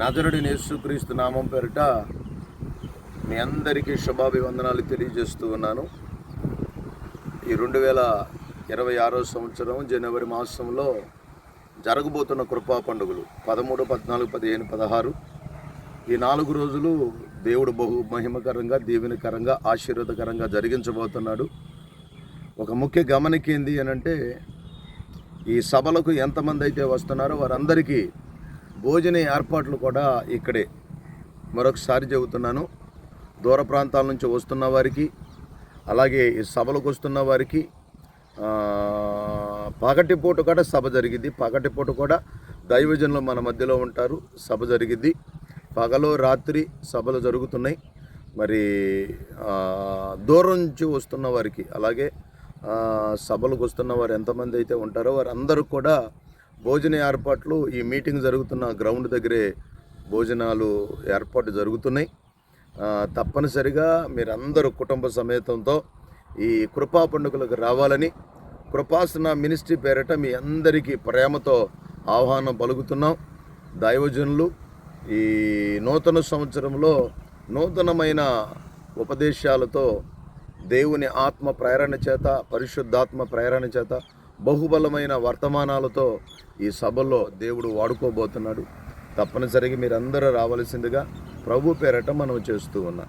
నజరుడి యేసుక్రీస్తు నామం పేరిట మీ అందరికీ శుభాభివందనాలు తెలియజేస్తూ ఉన్నాను. ఈ రెండు వేల ఇరవై ఆరో సంవత్సరం జనవరి మాసంలో జరగబోతున్న కృపా పండుగలు పదమూడు పద్నాలుగు పదిహేను పదహారు. ఈ నాలుగు రోజులు దేవుడు బహు మహిమకరంగా దీవెనకరంగా ఆశీర్వాదకరంగా జరిగించబోతున్నాడు. ఒక ముఖ్య గమనిక ఏంది అని అంటే ఈ సభలకు ఎంతమంది అయితే వస్తున్నారో వారందరికీ భోజన ఏర్పాట్లు కూడా ఇక్కడే. మరొకసారి చెబుతున్నాను దూర ప్రాంతాల నుంచి వస్తున్న వారికి అలాగే ఈ సభలకు వస్తున్న వారికి పగటిపూట కూడా సభ జరిగింది. పగటిపూట కూడా దైవజనులు మన మధ్యలో ఉంటారు. సభ జరిగింది. పగలు రాత్రి సభలు జరుగుతున్నాయి. మరి దూరం నుంచి వస్తున్న వారికి అలాగే సభలకు వస్తున్న వారు ఎంతమంది అయితే ఉంటారో వారందరూ కూడా భోజన ఏర్పాట్లు ఈ మీటింగ్ జరుగుతున్న గ్రౌండ్ దగ్గరే భోజనాలు ఏర్పాటు జరుగుతున్నాయి. తప్పనిసరిగా మీరందరూ కుటుంబ సమేతంతో ఈ కృపా పండుగలకు రావాలని కృపాసన మినిస్ట్రీ పేరిట మీ అందరికీ ప్రేమతో ఆహ్వానం పలుకుతున్నాం. దైవజనులు ఈ నూతన సంవత్సరంలో నూతనమైన ఉపదేశాలతో దేవుని ఆత్మ ప్రేరణ చేత పరిశుద్ధాత్మ ప్రేరణ చేత బహుబలమైన వర్తమానాలతో ఈ సభలో దేవుడు వాడుకోబోతున్నాడు. తప్పనిసరిగా మీరందరూ రావలసిందిగా ప్రభు పేరట మనం చేస్తూ ఉన్నాం.